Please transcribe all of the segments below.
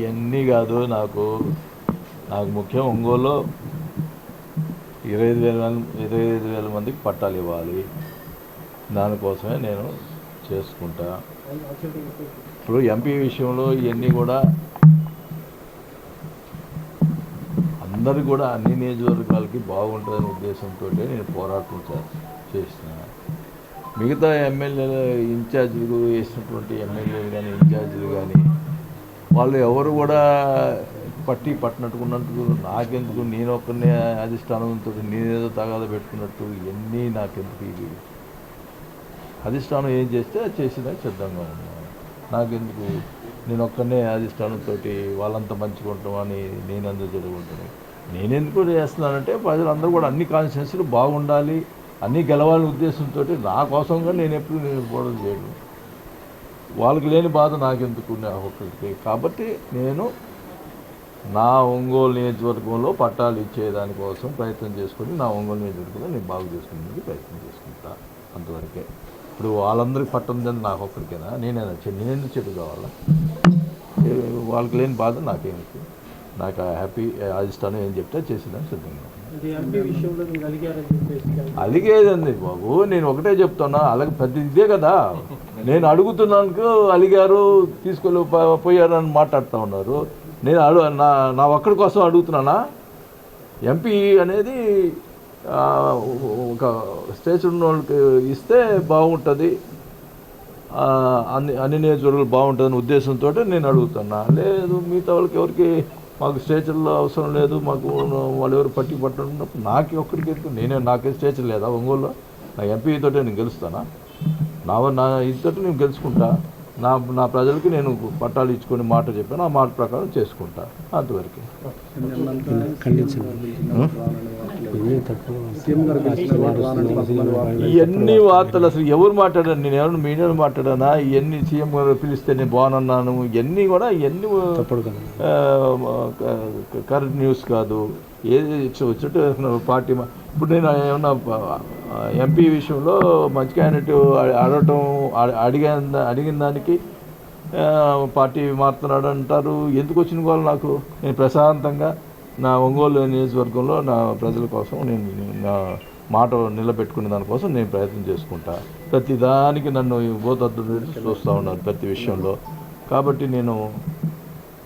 ఇవన్నీ కాదు నాకు నాకు ముఖ్యం ఒంగోలులో ఇరవై ఐదు వేల మంది ఇరవై ఐదు వేల మందికి పట్టాలు ఇవ్వాలి. దానికోసమే నేను చేసుకుంటా. ఇప్పుడు ఎంపీ విషయంలో ఇవన్నీ కూడా అందరు కూడా అన్ని నియోజకవర్గాలకి బాగుంటుందనే ఉద్దేశంతో నేను పోరాటం చే- చేసిన మిగతా ఎమ్మెల్యేలు ఇన్ఛార్జీలు వేసినటువంటి ఎమ్మెల్యేలు కానీ ఇన్ఛార్జీలు కానీ వాళ్ళు ఎవరు కూడా పట్టి పట్టినట్టుకున్నట్టు నాకెందుకు? నేను ఒక్కనే అధిష్టానంతో నేనేదో తగాద పెట్టుకున్నట్టు ఇవన్నీ నాకెందుకు ఇవి? అధిష్టానం ఏం చేస్తే అది చేసినా సిద్ధంగా ఉన్నాను. నాకెందుకు? నేను ఒక్కనే అధిష్టానంతో వాళ్ళంతా మంచిగా అని నేను అందరూ జరుగుంటాను నేనెందుకు చేస్తున్నానంటే ప్రజలందరూ కూడా అన్ని కాన్స్టిట్యున్సీలు బాగుండాలి అన్నీ గెలవాలనే ఉద్దేశంతో నా కోసంగా నేను ఎప్పుడు నేను పోవడం చేయడం వాళ్ళకి లేని బాధ నాకెందుకు? నా ఒక్కరికి కాబట్టి నేను నా ఒంగోలు నియోజకవర్గంలో పట్టాలు ఇచ్చేదానికోసం ప్రయత్నం చేసుకొని నా ఒంగోలు నియోజకవర్గంలో నేను బాగు చేసుకునేందుకు ప్రయత్నం చేసుకుంటా అంతవరకే. ఇప్పుడు వాళ్ళందరికీ పట్టం నాకు ఒక్కరికైనా నేనేనా చె- నేనెందుకు చెడు కావాలా? వాళ్ళకి లేని బాధ నాకేమి నాకు హ్యాపీ అధిష్టానం ఏం చెప్తే చేసేదాన్ని సిద్ధంగా అలిగేదండి బాబు నేను ఒకటే చెప్తున్నా అలాగే పెద్ద ఇదే కదా. నేను అడుగుతున్నాను అలిగారు తీసుకెళ్ళి పో- పోయారని మాట్లాడుతూ ఉన్నారు. నేను అడు నా నా ఒక్కడి కోసం అడుగుతున్నానా? ఎంపీ అనేది ఒక స్టేజ్ ఉన్న వాళ్ళకి ఇస్తే బాగుంటుంది. అన్ని అన్ని నియోజకవర్గాలు బాగుంటుందని ఉద్దేశంతో నేను అడుగుతున్నా. లేదు మిగతా వాళ్ళకి ఎవరికి మాకు స్టేషన్లో అవసరం లేదు మాకు వాళ్ళు ఎవరు పట్టి పట్టుకున్నప్పుడు నాకు ఒక్కడికి ఎందుకు? నేనే నాకే స్టేచర్ లేదా ఒంగోలులో? నా ఎంపీ తోటే నేను గెలుస్తానా? నా నా ఇదితో నేను గెలుచుకుంటా. నా నా ప్రజలకి నేను పట్టాలు ఇచ్చుకొని మాట చెప్పాను ఆ మాట ప్రకారం చేసుకుంటా. అంతవరకు. ఇవన్నీ వార్తలు అసలు ఎవరు మాట్లాడారు? నేను ఎవరు మీడియాలో మాట్లాడానా? ఇవన్నీ సీఎం గారు పిలిస్తే నేను బాగున్నాను. ఇవన్నీ కూడా ఇవన్నీ కరెంట్ న్యూస్ కాదు. ఏది చుట్టూ పార్టీ మా- ఇప్పుడు నేను ఏమన్నా ఎంపీ విషయంలో మంచి క్యాండిడేట్ అడగటం అడిగిన అడిగిన దానికి పార్టీ మారుతున్నాడు అంటారు. ఎందుకు వచ్చిన వాళ్ళు నాకు? నేను ప్రశాంతంగా నా ఒంగోలు నియోజకవర్గంలో నా ప్రజల కోసం నేను నా మాట నిలబెట్టుకునే దానికోసం నేను ప్రయత్నం చేసుకుంటా. ప్రతి దానికి నన్ను బోధద్దు చూస్తూ ఉన్నారు ప్రతి విషయంలో. కాబట్టి నేను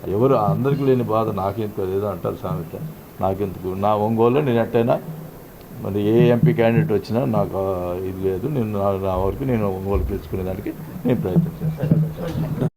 ఎవరు అందరికీ లేని బాధ నాకెందుకు ఏదో అంటారు సామెత. నాకెందుకు? నా ఒంగోలు నేను ఎట్టయినా మరి ఏ ఎంపీ క్యాండిడేట్ వచ్చినా నాకు ఇది లేదు. నేను నా నా వరకు నేను ఒంగోలు పిలుచుకునే దానికి నేను ప్రయత్నం చేస్తాను.